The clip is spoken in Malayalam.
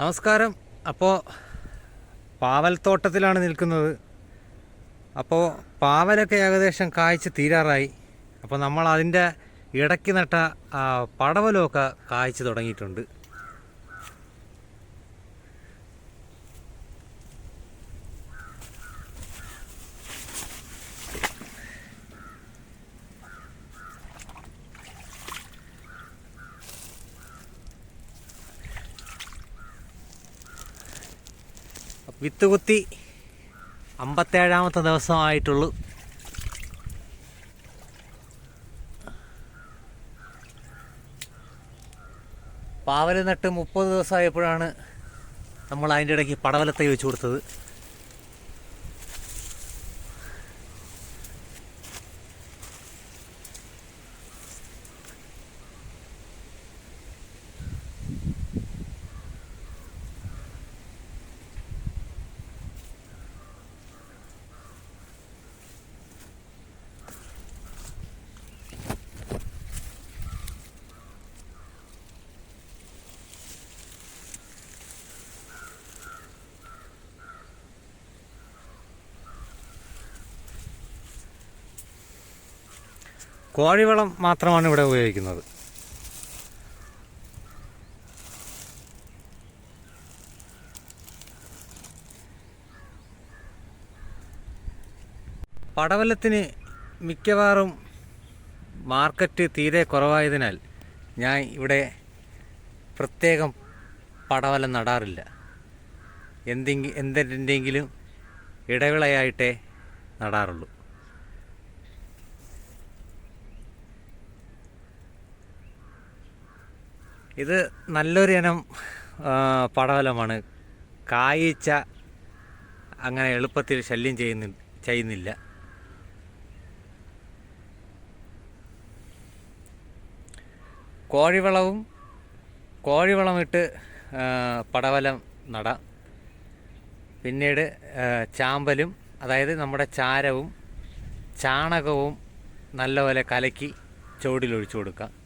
നമസ്കാരം. അപ്പോൾ പാവൽത്തോട്ടത്തിലാണ് നിൽക്കുന്നത്. അപ്പോൾ പാവലൊക്കെ ഏകദേശം കായ്ച്ച് തീരാറായി. അപ്പോൾ നമ്മൾ അതിന്റെ ഇടയ്ക്ക് നട്ട പടവലമൊക്കെ കായ്ച്ച് തുടങ്ങിയിട്ടുണ്ട്. വിത്ത് കുത്തി അമ്പത്തേഴാമത്തെ ദിവസമായിട്ടുള്ളൂ. പാവൽ നട്ട് മുപ്പത് ദിവസമായപ്പോഴാണ് നമ്മൾ അതിന്റെ ഇടയ്ക്ക് പടവലത്തൈ വെച്ച് കൊടുത്തത്. കോഴിവളം മാത്രമാണ് ഇവിടെ ഉപയോഗിക്കുന്നത്. പടവലത്തിന് മിക്കവാറും മാർക്കറ്റ് തീരെ കുറവായതിനാൽ ഞാൻ ഇവിടെ പ്രത്യേകം പടവലം നടാറില്ല. എന്തെങ്കിലും എന്തിന്റെങ്കിലും ഇടവിളയായിട്ടേ നടാറുള്ളൂ. ഇത് നല്ലൊരു ഇനം പടവലമാണ് കായ്ച്ച അങ്ങനെ എളുപ്പത്തിൽ ശല്യം ചെയ്യുന്ന ചെയ്യുന്നില്ല. കോഴിവളവും കോഴിവളമിട്ട് പടവലം നടാം. പിന്നീട് ചാമ്പലും അതായത് നമ്മുടെ ചാരവും ചാണകവും നല്ലപോലെ കലക്കി ചുവടിലൊഴിച്ചു കൊടുക്കാം.